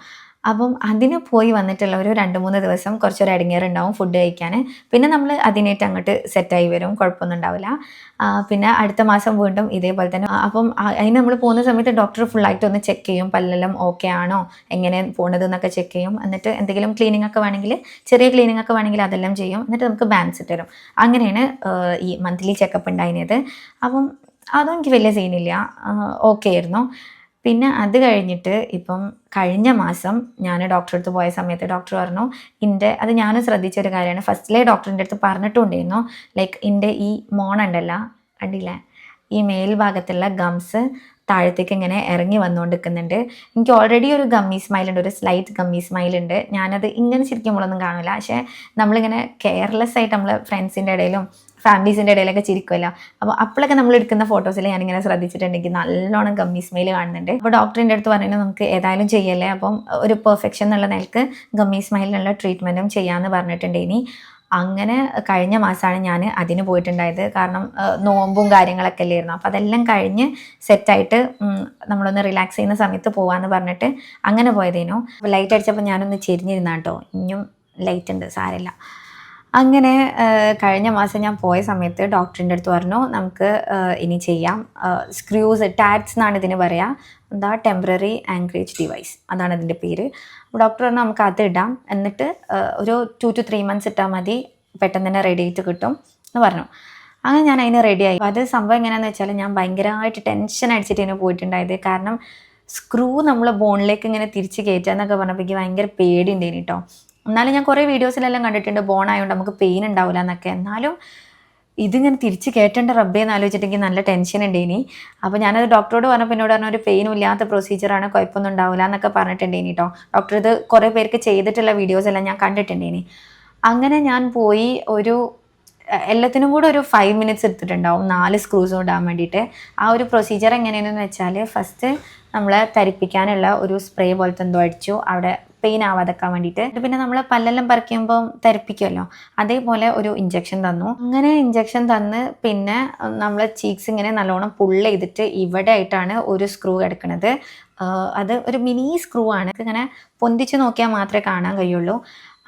അപ്പം അതിന് പോയി വന്നിട്ടുള്ള ഒരു രണ്ട് മൂന്ന് ദിവസം കുറച്ചൊരു അടങ്ങിയറുണ്ടാവും ഫുഡ് കഴിക്കാൻ പിന്നെ നമ്മൾ അതിനായിട്ട് അങ്ങോട്ട് സെറ്റായി വരും കുഴപ്പമൊന്നും ഉണ്ടാവില്ല. പിന്നെ അടുത്ത മാസം വീണ്ടും ഇതേപോലെ തന്നെ. അപ്പം അതിന് നമ്മൾ പോകുന്ന സമയത്ത് ഡോക്ടർ ഫുള്ളായിട്ട് ഒന്ന് ചെക്ക് ചെയ്യും പല്ലെല്ലാം ഓക്കെ ആണോ എങ്ങനെ പോണത് എന്നൊക്കെ ചെക്ക് ചെയ്യും. എന്നിട്ട് എന്തെങ്കിലും ക്ലീനിങ് ഒക്കെ വേണമെങ്കിൽ ചെറിയ ക്ലീനിങ് ഒക്കെ വേണമെങ്കിൽ അതെല്ലാം ചെയ്യും. എന്നിട്ട് നമുക്ക് ബാൻസ് തരും. അങ്ങനെയാണ് ഈ മന്ത്ലി ചെക്കപ്പ് ഉണ്ടായിരുന്നത്. അപ്പം അതും എനിക്ക് വലിയ സീനില്ല ഓക്കെ ആയിരുന്നു. പിന്നെ അത് കഴിഞ്ഞിട്ട് ഇപ്പം കഴിഞ്ഞ മാസം ഞാൻ ഡോക്ടറെ അടുത്ത് പോയ സമയത്ത് ഡോക്ടർ പറഞ്ഞു എന്റെ അത് ഞാനും ശ്രദ്ധിച്ച ഒരു കാര്യമാണ്. ഫസ്റ്റിലെ ഡോക്ടറിന്റെ അടുത്ത് പറഞ്ഞിട്ടുണ്ടായിരുന്നു ലൈക്ക് എന്റെ ഈ മോണുണ്ടല്ല കണ്ടില്ലേ? ഈ മേൽഭാഗത്തുള്ള ഗംസ് താഴത്തേക്ക് ഇങ്ങനെ ഇറങ്ങി വന്നുകൊണ്ടിരിക്കുന്നുണ്ട് എനിക്ക് ഓൾറെഡി ഒരു ഗമ്മി സ്മൈൽ ഉണ്ട് ഒരു സ്ലൈറ്റ് ഗമ്മി സ്മൈൽ ഉണ്ട്. ഞാനത് ഇങ്ങനെ ചിരിക്കുമ്പോഴൊന്നും കാണില്ല പക്ഷേ നമ്മളിങ്ങനെ കെയർലെസ് ആയിട്ട് നമ്മൾ ഫ്രണ്ട്സിന്റെ ഇടയിലും ഫാമിലീസിന്റെ ഇടയിലൊക്കെ ചിരിക്കുമല്ലോ അപ്പോൾ അപ്പോഴൊക്കെ നമ്മൾ എടുക്കുന്ന ഫോട്ടോസിൽ ഞാനിങ്ങനെ ശ്രദ്ധിച്ചിട്ടുണ്ടെങ്കിൽ നല്ലോണം ഗമ്മി സ്മൈൽ കാണുന്നുണ്ട്. അപ്പോൾ ഡോക്ടറിന്റെ അടുത്ത് പറയുന്നത് നമുക്ക് ഏതായാലും ചെയ്യല്ലേ? അപ്പം ഒരു പെർഫെക്ഷൻ എന്നുള്ള നിലയ്ക്ക് ഗമ്മി സ്മൈലിനുള്ള ട്രീറ്റ്മെന്റും ചെയ്യാമെന്ന് പറഞ്ഞിട്ടുണ്ട് ഇനി അങ്ങനെ കഴിഞ്ഞ മാസമാണ് ഞാൻ അതിന് പോയിട്ടുണ്ടായത്. കാരണം നോമ്പും കാര്യങ്ങളൊക്കെ അല്ലായിരുന്നു. അപ്പോൾ അതെല്ലാം കഴിഞ്ഞ് സെറ്റായിട്ട് നമ്മളൊന്ന് റിലാക്സ് ചെയ്യുന്ന സമയത്ത് പോകാമെന്ന് പറഞ്ഞിട്ട് അങ്ങനെ പോയതേനു. ലൈറ്റ് അടിച്ചപ്പോൾ ഞാനൊന്ന് ചെരിഞ്ഞിരുന്നാട്ടോ. ഇനിയും ലൈറ്റ് ഉണ്ട് സാരമില്ല അങ്ങനെ കഴിഞ്ഞ മാസം ഞാൻ പോയ സമയത്ത് ഡോക്ടറിന്റെ അടുത്ത് പറഞ്ഞു നമുക്ക് ഇനി ചെയ്യാം. സ്ക്രൂസ് ടാറ്റ്സ് എന്നാണ് ഇതിന് പറയുക എന്താ? Temporary anchorage device. അതാണ് അതിന്റെ പേര്. ഡോക്ടർ പറഞ്ഞു നമുക്ക് അത് ഇടാം. എന്നിട്ട് ഒരു ടു ടു ത്രീ മന്ത്സ് ഇട്ടാൽ മതി. പെട്ടെന്ന് തന്നെ റെഡി ആയിട്ട് കിട്ടും എന്ന് പറഞ്ഞു. അങ്ങനെ ഞാൻ അതിന് റെഡിയായി അത് സംഭവം എങ്ങനെയാന്ന് വെച്ചാൽ ഞാൻ ഭയങ്കരമായിട്ട് ടെൻഷൻ അടിച്ചിട്ട് ഇതിന് പോയിട്ടുണ്ടായത്. കാരണം സ്ക്രൂ നമ്മൾ ബോണിലേക്ക് ഇങ്ങനെ തിരിച്ച് കയറ്റുക എന്നൊക്കെ പറഞ്ഞപ്പോൾ എനിക്ക് ഭയങ്കര പേടിയുണ്ടേനി കേട്ടോ എന്നാലും ഞാൻ കുറേ വീഡിയോസിലെല്ലാം കണ്ടിട്ടുണ്ട് ബോൺ ആയതുകൊണ്ട് നമുക്ക് പെയിൻ ഉണ്ടാവില്ല എന്നൊക്കെ. എന്നാലും ഇതിങ്ങനെ തിരിച്ച് കയറ്റേണ്ട റബ്ബേ എന്ന് ആലോചിച്ചിട്ടെങ്കിൽ നല്ല ടെൻഷൻ ഉണ്ട് ഇനി. അപ്പോൾ ഞാനത് ഡോക്ടറോട് പറഞ്ഞപ്പോൾ എന്നോട് പറഞ്ഞ ഒരു പെയിനും ഇല്ലാത്ത പ്രൊസീജിയറാണ് കുഴപ്പമൊന്നും ഉണ്ടാവില്ല എന്നൊക്കെ പറഞ്ഞിട്ടുണ്ട് ഇനി കേട്ടോ ഡോക്ടർ ഇത് കുറേ പേർക്ക് ചെയ്തിട്ടുള്ള വീഡിയോസ് എല്ലാം ഞാൻ കണ്ടിട്ടുണ്ട് ഇനി. അങ്ങനെ ഞാൻ പോയി ഒരു എല്ലാത്തിനും കൂടെ ഒരു ഫൈവ് മിനിറ്റ്സ് എടുത്തിട്ടുണ്ടാവും നാല് സ്ക്രൂസ് ഇടാൻ വേണ്ടിയിട്ട്. ആ ഒരു പ്രൊസീജിയർ എങ്ങനെയാണെന്ന് വെച്ചാൽ ഫസ്റ്റ് നമ്മളെ തരിപ്പിക്കാനുള്ള ഒരു സ്പ്രേ പോലത്തെ എന്തോ അടിച്ചു അവിടെ പെയിൻ ആവാതെക്കാൻ വേണ്ടിയിട്ട്. പിന്നെ നമ്മൾ പല്ലെല്ലാം പറിക്കുമ്പോൾ തെരപ്പിക്കുമല്ലോ അതേപോലെ ഒരു ഇഞ്ചക്ഷൻ തന്നു. അങ്ങനെ ഇഞ്ചക്ഷൻ തന്ന് പിന്നെ നമ്മൾ ചീക്സ് ഇങ്ങനെ നല്ലോണം പുൾ ചെയ്തിട്ട് ഇവിടെ ആയിട്ടാണ് ഒരു സ്ക്രൂ കിടക്കുന്നത് അത് ഒരു മിനി സ്ക്രൂ ആണ്. ഇങ്ങനെ പൊന്തിച്ച് നോക്കിയാൽ മാത്രമേ കാണാൻ കഴിയുള്ളൂ.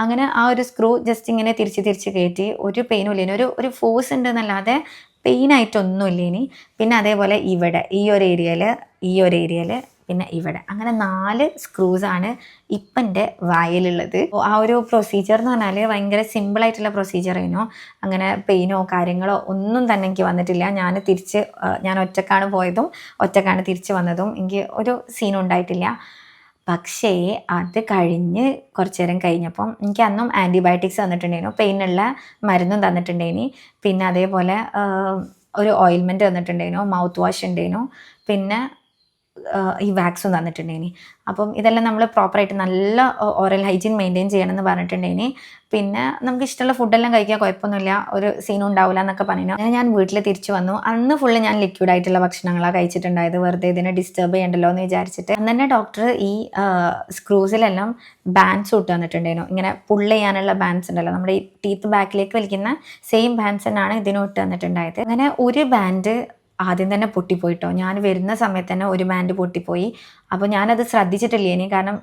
അങ്ങനെ ആ ഒരു സ്ക്രൂ ജസ്റ്റ് ഇങ്ങനെ തിരിച്ച് തിരിച്ച് കയറ്റി ഒരു പെയിനും ഇല്ലേനി ഒരു ഒരു ഫോഴ്സ് ഉണ്ട് എന്നല്ലാതെ പെയിനായിട്ടൊന്നും ഇല്ലേനി പിന്നെ അതേപോലെ ഇവിടെ ഈ ഒരു ഏരിയയിൽ ഈ ഒരു ഏരിയയിൽ പിന്നെ ഇവിടെ. അങ്ങനെ നാല് സ്ക്രൂസാണ് ഇപ്പം എന്റെ വായിലുള്ളത്. ആ ഒരു പ്രൊസീജിയർ എന്ന് പറഞ്ഞാൽ ഭയങ്കര സിമ്പിളായിട്ടുള്ള പ്രൊസീജിയർ ആയിരുന്നു. അങ്ങനെ പെയിനോ കാര്യങ്ങളോ ഒന്നും തന്നെ എനിക്ക് വന്നിട്ടില്ല. ഞാൻ തിരിച്ച് ഞാൻ ഒറ്റക്കാണ് പോയതും ഒറ്റക്കാണ് തിരിച്ച് വന്നതും എനിക്ക് ഒരു സീനും ഉണ്ടായിട്ടില്ല. പക്ഷേ അത് കഴിഞ്ഞ് കുറച്ച് നേരം കഴിഞ്ഞപ്പം എനിക്ക് അന്നും ആന്റിബയോട്ടിക്സ് തന്നിട്ടുണ്ടായിരുന്നു. പെയിനുള്ള മരുന്നും തന്നിട്ടുണ്ടായിനി പിന്നെ അതേപോലെ ഒരു ഓയിൽമെന്റ് തന്നിട്ടുണ്ടായിരുന്നു. മൗത്ത് വാഷ് ഉണ്ടായിരുന്നു. പിന്നെ ഈ വാക്സും തന്നിട്ടുണ്ടേനി. അപ്പം ഇതെല്ലാം നമ്മൾ പ്രോപ്പറായിട്ട് നല്ല ഓറൽ ഹൈജീൻ മെയിന്റെയിൻ ചെയ്യണമെന്ന് പറഞ്ഞിട്ടുണ്ടേനി. പിന്നെ നമുക്ക് ഇഷ്ടമുള്ള ഫുഡെല്ലാം കഴിക്കാൻ കുഴപ്പമൊന്നുമില്ല. ഒരു സീനും ഉണ്ടാവില്ല എന്നൊക്കെ പറഞ്ഞു അങ്ങനെ ഞാൻ വീട്ടിൽ തിരിച്ചു വന്നു. അന്ന് ഫുള്ള് ഞാൻ ലിക്വിഡ് ആയിട്ടുള്ള ഭക്ഷണങ്ങളാണ് കഴിച്ചിട്ടുണ്ടായത്. വെറുതെ ഇതിനെ ഡിസ്റ്റർബ് ചെയ്യണ്ടല്ലോ എന്ന് വിചാരിച്ചിട്ട്. അന്ന് തന്നെ ഡോക്ടർ ഈ സ്ക്രൂസിലെല്ലാം ബാൻസ് ഇട്ട് തന്നിട്ടുണ്ടായിരുന്നു ഇങ്ങനെ പുള്ള് ചെയ്യാനുള്ള ബാൻസ് ഉണ്ടല്ലോ. നമ്മുടെ ഈ ടീത്ത് ബാക്കിലേക്ക് വലിക്കുന്ന സെയിം ബാൻസ് തന്നെയാണ് ഇതിനും ഇട്ട് തന്നിട്ടുണ്ടായത്. അങ്ങനെ ഒരു ബാൻഡ് ആദ്യം തന്നെ പൊട്ടിപ്പോയിട്ടോ. ഞാൻ വരുന്ന സമയത്ത് തന്നെ ഒരു ബാൻഡ് പൊട്ടിപ്പോയി. അപ്പോൾ ഞാനത് ശ്രദ്ധിച്ചിട്ടില്ല. ഇനി കാരണം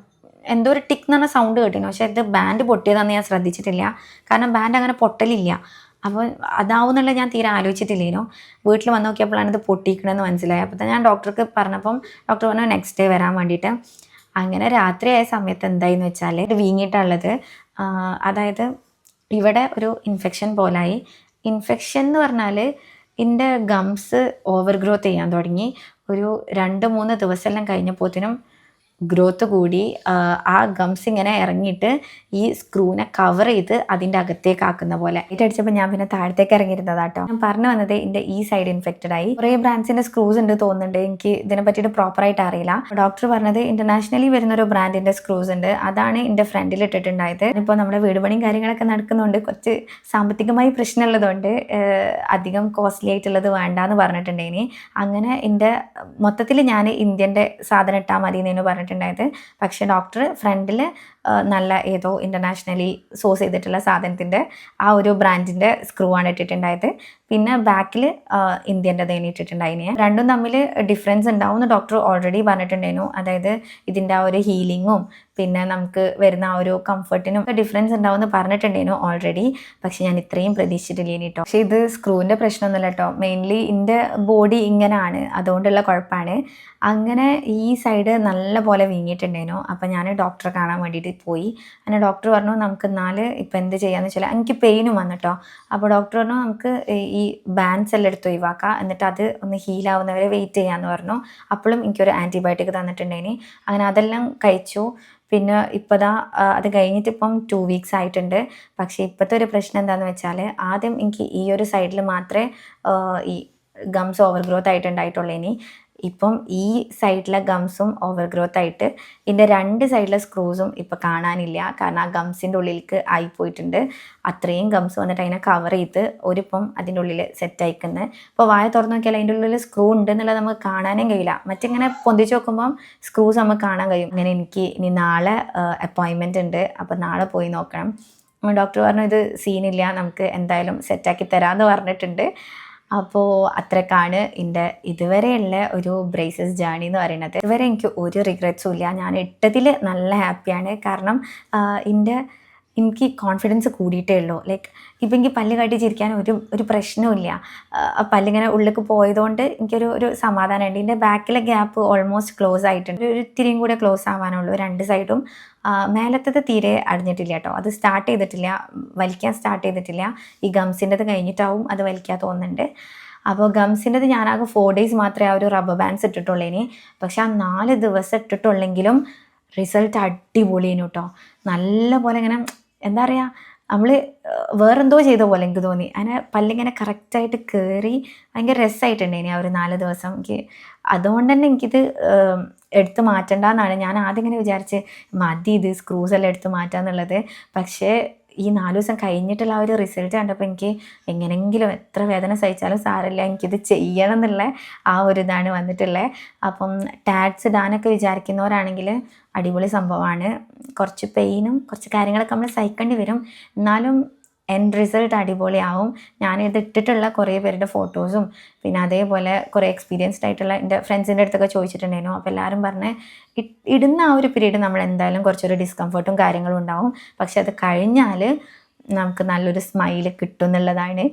എന്തോ ഒരു ടിക്ക് എന്ന് പറഞ്ഞ സൗണ്ട് കേട്ടിരുന്നു. പക്ഷേ ഇത് ബാൻഡ് പൊട്ടിയതാണെന്ന് ഞാൻ ശ്രദ്ധിച്ചിട്ടില്ല. കാരണം ബാൻഡ് അങ്ങനെ പൊട്ടലില്ല. അപ്പോൾ അതാവുന്നുള്ള ഞാൻ തീരെ ആലോചിച്ചിട്ടില്ലേനോ? വീട്ടിൽ വന്ന് നോക്കിയപ്പോഴാണ് ഇത് പൊട്ടിക്കണമെന്ന് മനസ്സിലായി അപ്പോൾ ഞാൻ ഡോക്ടർക്ക് പറഞ്ഞപ്പം ഡോക്ടർ പറഞ്ഞു നെക്സ്റ്റ് ഡേ വരാൻ വേണ്ടിയിട്ട്. അങ്ങനെ രാത്രിയായ സമയത്ത് എന്തായെന്ന് വെച്ചാൽ ഇത് വീങ്ങിയിട്ടുള്ളത് അതായത് ഇവിടെ ഒരു ഇൻഫെക്ഷൻ പോലായി. ഇൻഫെക്ഷൻ എന്ന് പറഞ്ഞാൽ എന്റെ ഗംസ് ഓവർ ഗ്രോത്ത് ചെയ്യാൻ തുടങ്ങി. ഒരു രണ്ട് മൂന്ന് ദിവസമെല്ലാം കഴിഞ്ഞപ്പോഴത്തേനും ഗ്രോത്ത് കൂടി ആ, ഗംസ് ഇങ്ങനെ ഇറങ്ങിയിട്ട് ഈ സ്ക്രൂവിനെ കവർ ചെയ്ത് അതിന്റെ അകത്തേക്ക് ആക്കുന്ന പോലെ. ഇത് അടിച്ചപ്പോൾ ഞാൻ പിന്നെ താഴത്തേക്ക് ഇറങ്ങിയിരുന്നത് കേട്ടോ ഞാൻ പറഞ്ഞു വന്നത് എന്റെ ഈ സൈഡ് ഇൻഫെക്റ്റഡ് ആയി. കുറേ ബ്രാൻഡ്സിന്റെ സ്ക്രൂസ് ഉണ്ട് തോന്നുന്നുണ്ട്. എനിക്ക് ഇതിനെ പറ്റിയിട്ട് പ്രോപ്പറായിട്ട് അറിയില്ല. ഡോക്ടർ പറഞ്ഞത് ഇന്റർനാഷണലി വരുന്ന ഒരു ബ്രാൻഡിന്റെ സ്ക്രൂസ് ഉണ്ട്. അതാണ് എന്റെ ഫ്രണ്ടിൽ ഇട്ടിട്ടുണ്ടായത്. ഇപ്പോൾ നമ്മുടെ വീട് പണിയും കാര്യങ്ങളൊക്കെ നടക്കുന്നുണ്ട് കുറച്ച് സാമ്പത്തികമായി പ്രശ്നമുള്ളതുകൊണ്ട് അധികം കോസ്റ്റ്ലി ആയിട്ടുള്ളത് വേണ്ടെന്ന് പറഞ്ഞിട്ടുണ്ടെങ്കിൽ അങ്ങനെ എന്റെ മൊത്തത്തിൽ ഞാൻ ഇന്ത്യന്റെ സാധനം ഇട്ടാൽ മതി എന്ന് പറഞ്ഞിട്ടുണ്ടായത്. പക്ഷേ ഡോക്ടർ ഫ്രണ്ടിൽ നല്ല ഏതോ ഇന്റർനാഷണലി സോഴ്സ് ചെയ്തിട്ടുള്ള സാധനത്തിന്റെ ആ ഒരു ബ്രാൻഡിന്റെ സ്ക്രൂ ആണ് ഇട്ടിട്ടുണ്ടായത്. പിന്നെ ബാക്കിൽ ഇന്ത്യന്റെ തേനി ഇട്ടിട്ടുണ്ടായിന്. രണ്ടും തമ്മിൽ ഡിഫറൻസ് ഉണ്ടാവും ഡോക്ടർ ഓൾറെഡി പറഞ്ഞിട്ടുണ്ടായിരുന്നു. അതായത് ഇതിന്റെ ആ ഒരു ഹീലിങ്ങും പിന്നെ നമുക്ക് വരുന്ന ആ ഒരു കംഫർട്ടിനും ഡിഫറൻസ് ഉണ്ടാവും എന്ന് പറഞ്ഞിട്ടുണ്ടായിരുന്നു ഓൾറെഡി പക്ഷെ ഞാൻ ഇത്രയും പ്രതീക്ഷിച്ചിട്ടില്ല കേട്ടോ. പക്ഷേ ഇത് സ്ക്രൂവിന്റെ പ്രശ്നമൊന്നുമില്ല കേട്ടോ. മെയിൻലി എന്റെ ബോഡി ഇങ്ങനെയാണ് അതുകൊണ്ടുള്ള കുഴപ്പമാണ്. അങ്ങനെ ഈ സൈഡ് നല്ല പോലെ വീങ്ങിയിട്ടുണ്ടായിരുന്നു. അപ്പം ഞാൻ ഡോക്ടറെ കാണാൻ വേണ്ടിയിട്ട് പോയി. അങ്ങനെ ഡോക്ടർ പറഞ്ഞു നമുക്ക് നാല് ഇപ്പം എന്ത് ചെയ്യാന്ന് വെച്ചാൽ എനിക്ക് പെയിനും വന്നിട്ടോ. അപ്പോൾ ഡോക്ടർ പറഞ്ഞു നമുക്ക് ഈ- ബാൻസ് എല്ലാം എടുത്ത് ഒഴിവാക്കാം. എന്നിട്ട് അത് ഒന്ന് ഹീലാവുന്നവരെ വെയിറ്റ് ചെയ്യാമെന്ന് പറഞ്ഞു. അപ്പോഴും എനിക്കൊരു ആന്റിബയോട്ടിക് തന്നിട്ടുണ്ടേനി അങ്ങനെ അതെല്ലാം കഴിച്ചു. പിന്നെ ഇപ്പതാ ദാ അത് കഴിഞ്ഞിട്ട് ഇപ്പം ടു വീക്സ് ആയിട്ടുണ്ട്. പക്ഷേ ഇപ്പോഴത്തെ ഒരു പ്രശ്നം എന്താണെന്ന് വെച്ചാൽ ആദ്യം എനിക്ക് ഈ ഒരു സൈഡിൽ മാത്രമേ ഈ ഗംസ് ഓവർ ഗ്രോത്ത് ആയിട്ടുണ്ടായിട്ടുള്ളൂ ഇനി ഇപ്പം ഈ സൈഡിലെ ഗംസും ഓവർ ഗ്രോത്ത് ആയിട്ട് ഇതിന്റെ രണ്ട് സൈഡിലെ സ്ക്രൂസും ഇപ്പം കാണാനില്ല. കാരണം ആ ഗംസിന്റെ ഉള്ളിലേക്ക് ആയി പോയിട്ടുണ്ട് അത്രയും ഗംസ് വന്നിട്ട് അതിനെ കവർ ചെയ്ത് ഒരിപ്പം അതിന്റെ ഉള്ളിൽ സെറ്റ് അയക്കുന്നത് ഇപ്പോൾ വായ തുറന്ന് നോക്കിയാൽ അതിന്റെ ഉള്ളിൽ സ്ക്രൂ ഉണ്ട് എന്നുള്ളത് നമുക്ക് കാണാനും കഴിയില്ല. മറ്റിങ്ങനെ പൊന്തിച്ച് നോക്കുമ്പം സ്ക്രൂസ് നമുക്ക് കാണാൻ കഴിയും. അങ്ങനെ എനിക്ക് ഇനി നാളെ അപ്പോയിൻമെന്റ് ഉണ്ട്. അപ്പോൾ നാളെ പോയി നോക്കണം. ഡോക്ടർ പറഞ്ഞു ഇത് സീനില്ല നമുക്ക് എന്തായാലും സെറ്റാക്കി തരാമെന്ന് പറഞ്ഞിട്ടുണ്ട്. അപ്പോൾ അത്രക്കാണ് എന്റെ ഇതുവരെയുള്ള ഒരു ബ്രേസസ് ജേണി എന്ന് പറയുന്നത്. ഇതുവരെ എനിക്ക് ഒരു റിഗ്രറ്റ്സും ഇല്ല. ഞാൻ ഇട്ടതിൽ നല്ല ഹാപ്പിയാണ് കാരണം എന്റെ എനിക്ക് കോൺഫിഡൻസ് കൂടിയിട്ടേ ഉള്ളൂ. ലൈക്ക് ഇപ്പം എനിക്ക് പല്ല് കടിച്ചിരിക്കാൻ ഒരു ഒരു പ്രശ്നവും ഇല്ല. പല്ലിങ്ങനെ ഉള്ളിലേക്ക് പോയതുകൊണ്ട് എനിക്കൊരു ഒരു സമാധാനമുണ്ട്. എന്റെ ബാക്കിലെ ഗ്യാപ്പ് ഓൾമോസ്റ്റ് ക്ലോസ് ആയിട്ടുണ്ട്. ഒരു ഇത്തിരിയും കൂടെ ക്ലോസ് ആവാനുള്ളൂ രണ്ട് സൈഡും മേലത്തത് തീരെ അടിഞ്ഞിട്ടില്ല കേട്ടോ. അത് സ്റ്റാർട്ട് ചെയ്തിട്ടില്ല. വലിക്കാൻ സ്റ്റാർട്ട് ചെയ്തിട്ടില്ല. ഈ ഗംസിന്റെത് കഴിഞ്ഞിട്ടാവും അത് വലിക്കാൻ തോന്നുന്നുണ്ട്. അപ്പോൾ ഗംസിന്റെത് ഞാനാകെ ഫോർ ഡേയ്സ് മാത്രമേ ആ ഒരു റബ്ബർ ബാൻഡ്സ് ഇട്ടിട്ടുള്ളൂ ഇനി. പക്ഷെ ആ നാല് ദിവസം ഇട്ടിട്ടുള്ളെങ്കിലും റിസൾട്ട് അടിപൊളിയേനു കേട്ടോ നല്ല പോലെ ഇങ്ങനെ എന്താ പറയുക നമ്മൾ വേറെന്തോ ചെയ്ത പോലെ എനിക്ക് തോന്നി. അങ്ങനെ പല്ലിങ്ങനെ കറക്റ്റായിട്ട് കയറി ഭയങ്കര രസമായിട്ടുണ്ടായിനി ആ ഒരു നാല് ദിവസം. എനിക്ക് അതുകൊണ്ട് തന്നെ എനിക്കിത് എടുത്ത് മാറ്റണ്ടെന്നാണ്. ഞാൻ ആദ്യം ഇങ്ങനെ വിചാരിച്ച് മതി ഇത് സ്ക്രൂസ് എല്ലാം എടുത്ത് മാറ്റാന്നുള്ളത്. പക്ഷേ ഈ നാല് ദിവസം കഴിഞ്ഞിട്ടുള്ള ആ ഒരു റിസൾട്ട് കണ്ടപ്പോൾ എനിക്ക് എങ്ങനെങ്കിലും എത്ര വേദന സഹിച്ചാലും സാരമില്ല എനിക്കിത് ചെയ്യണം എന്നുള്ള ആ ഒരു ഇതാണ് വന്നിട്ടുള്ളത് അപ്പം ടാക്സ് ഇടാനൊക്കെ വിചാരിക്കുന്നവരാണെങ്കിൽ അടിപൊളി സംഭവമാണ്. കുറച്ച് പെയിനും കുറച്ച് കാര്യങ്ങളൊക്കെ നമ്മൾ സഹിക്കേണ്ടി വരും. എന്നാലും എൻഡ് റിസൾട്ട് അടിപൊളിയാവും. ഞാനിത് ഇട്ടിട്ടുള്ള കുറേ പേരുടെ ഫോട്ടോസും പിന്നെ അതേപോലെ കുറേ എക്സ്പീരിയൻസ്ഡ് ആയിട്ടുള്ള എന്റെ ഫ്രണ്ട്സിന്റെ അടുത്തൊക്കെ ചോദിച്ചിട്ടുണ്ടായിരുന്നു. അപ്പോൾ എല്ലാവരും പറഞ്ഞ് ഇടുന്ന ആ ഒരു പീരീഡ് നമ്മൾ എന്തായാലും കുറച്ചൊരു ഡിസ്കംഫർട്ടും കാര്യങ്ങളും ഉണ്ടാവും. പക്ഷെ അത് കഴിഞ്ഞാൽ നമുക്ക് നല്ലൊരു സ്മൈൽ കിട്ടും എന്നുള്ളതാണ്.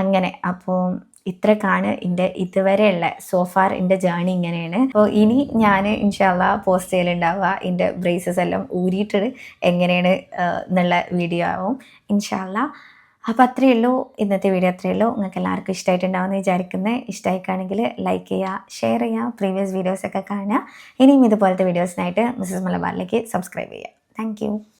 അങ്ങനെ അപ്പോൾ ഇത്രക്കാണ് എന്റെ ഇതുവരെയുള്ള സോഫാർ എന്റെ ജേണി ഇങ്ങനെയാണ്. അപ്പോൾ ഇനി ഞാൻ ഇൻഷാല്ല പോസ്റ്റ് ചെയ്യലുണ്ടാവുക എന്റെ ബ്രേസസ് എല്ലാം ഊരിയിട്ട് എങ്ങനെയാണ് എന്നുള്ള വീഡിയോ ആവും. ഇൻഷാല്ല അപ്പോൾ അത്രയേ ഉള്ളൂ. ഇന്നത്തെ വീഡിയോ അത്രയേ ഉള്ളൂ. നിങ്ങൾക്ക് എല്ലാവർക്കും ഇഷ്ടമായിട്ടുണ്ടാവുമെന്ന് വിചാരിക്കുന്നത് ഇഷ്ടമായിക്കാണെങ്കിൽ ലൈക്ക് ചെയ്യുക ഷെയർ ചെയ്യുക പ്രീവിയസ് വീഡിയോസൊക്കെ കാണുക. ഇനിയും ഇതുപോലത്തെ വീഡിയോസിനായിട്ട് മിസ്സസ് മലബാറിലേക്ക് സബ്സ്ക്രൈബ് ചെയ്യുക. താങ്ക്